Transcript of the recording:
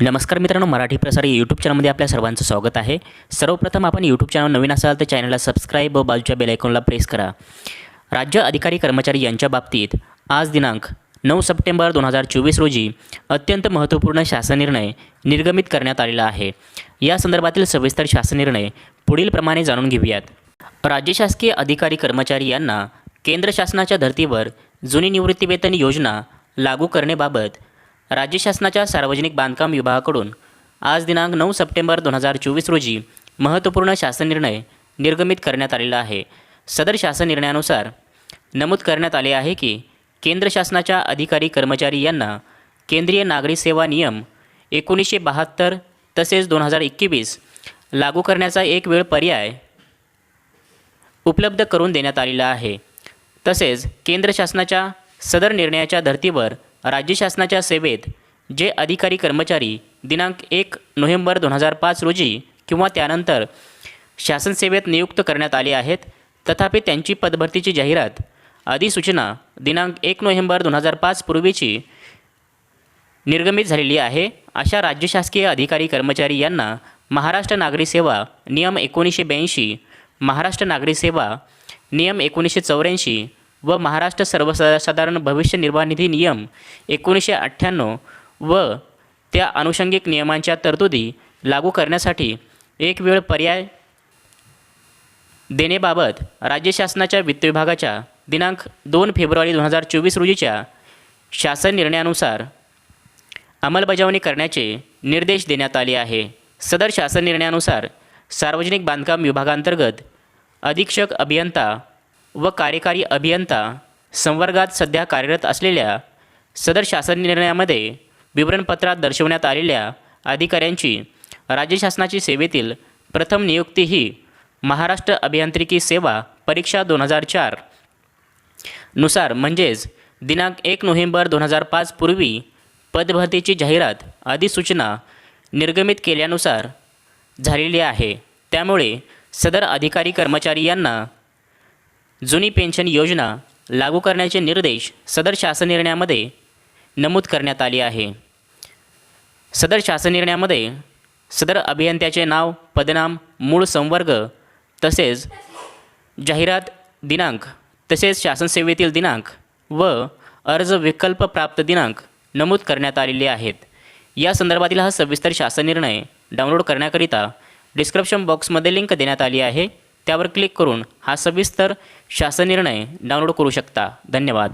नमस्कार मित्रांनो मराठी प्रसार यूट्यूब चॅनलमध्ये आपल्या सर्वांचं स्वागत आहे. सर्वप्रथम आपण यूट्यूब चॅनल नवीन असाल तर चॅनलला सबस्क्राईब व बाजूच्या बेलायकॉनला प्रेस करा. राज्य अधिकारी कर्मचारी यांच्या बाबतीत आज दिनांक नऊ सप्टेंबर दोन हजार चोवीस रोजी अत्यंत महत्त्वपूर्ण शासन निर्णय निर्गमित करण्यात आलेला आहे. या संदर्भातील सविस्तर शासन निर्णय पुढीलप्रमाणे जाणून घेऊयात. राज्य शासकीय अधिकारी कर्मचारी यांना केंद्र शासनाच्या धर्तीवर जुनी निवृत्तीवेतन योजना लागू करण्याबाबत राज्य शासनाच्या सार्वजनिक बांधकाम विभागाकडून आज दिनांक नऊ सप्टेंबर दोन हजार चोवीस रोजी महत्त्वपूर्ण शासन निर्णय निर्गमित करण्यात आलेला आहे. सदर शासन निर्णयानुसार नमूद करण्यात आले आहे की केंद्र शासनाच्या अधिकारी कर्मचारी यांना केंद्रीय नागरी सेवा नियम एकोणीसशे बहात्तर तसेच दोन हजार एकवीस लागू करण्याचा एक वेळ पर्याय उपलब्ध करून देण्यात आलेला आहे. तसेच केंद्र शासनाच्या सदर निर्णयाच्या धर्तीवर राज्य शासनाच्या सेवेत जे अधिकारी कर्मचारी दिनांक एक नोव्हेंबर दोन हजार पाच रोजी किंवा त्यानंतर शासन सेवेत नियुक्त करण्यात आले आहेत तथापि त्यांची पदभरतीची जाहिरात अधिसूचना दिनांक एक नोव्हेंबर दोन हजार पाच पूर्वीची निर्गमित झालेली आहे. अशा राज्य शासकीय अधिकारी कर्मचारी यांना महाराष्ट्र नागरी सेवा नियम एकोणीसशे ब्याऐंशी महाराष्ट्र नागरी सेवा नियम एकोणीसशे चौऱ्याऐंशी व महाराष्ट्र सर्वसाधारण भविष्य निर्वाह निधी नियम एकोणीसशे अठ्ठ्याण्णव व त्या अनुषंगिक नियमांच्या तरतुदी लागू करण्यासाठी एक वेळ पर्याय देण्याबाबत राज्य शासनाच्या वित्त विभागाच्या दिनांक दोन फेब्रुवारी दोन हजार चोवीस रोजीच्या शासन निर्णयानुसार अंमलबजावणी करण्याचे निर्देश देण्यात आले आहे. सदर शासन निर्णयानुसार सार्वजनिक बांधकाम विभागांतर्गत अधीक्षक अभियंता व कार्यकारी अभियंता संवर्गात सध्या कार्यरत असलेल्या सदर शासन निर्णयामध्ये विवरणपत्रात दर्शवण्यात आलेल्या अधिकाऱ्यांची राज्य शासनाची सेवेतील प्रथम नियुक्ती ही महाराष्ट्र अभियांत्रिकी सेवा परीक्षा दोन हजार चारनुसार म्हणजेच दिनांक एक नोव्हेंबर दोन हजार पाच पूर्वी पदभरतीची जाहिरात अधिसूचना निर्गमित केल्यानुसार झालेली आहे. त्यामुळे सदर अधिकारी कर्मचारी यांना जुनी पेन्शन योजना लागू करण्याचे निर्देश सदर शासन निर्णयामध्ये नमूद करण्यात आले आहे. सदर शासन निर्णयामध्ये सदर अभियंत्याचे नाव पदनाम मूळ संवर्ग तसेच जाहिरात दिनांक तसेच शासनसेवेतील दिनांक व अर्ज विकल्प प्राप्त दिनांक नमूद करण्यात आलेले आहेत. या संदर्भातील हा सविस्तर शासन निर्णय डाउनलोड करण्याकरिता डिस्क्रिप्शन बॉक्समध्ये लिंक देण्यात आली आहे. त्यावर क्लिक करून हा सविस्तर शासन निर्णय डाउनलोड करू शकता. धन्यवाद.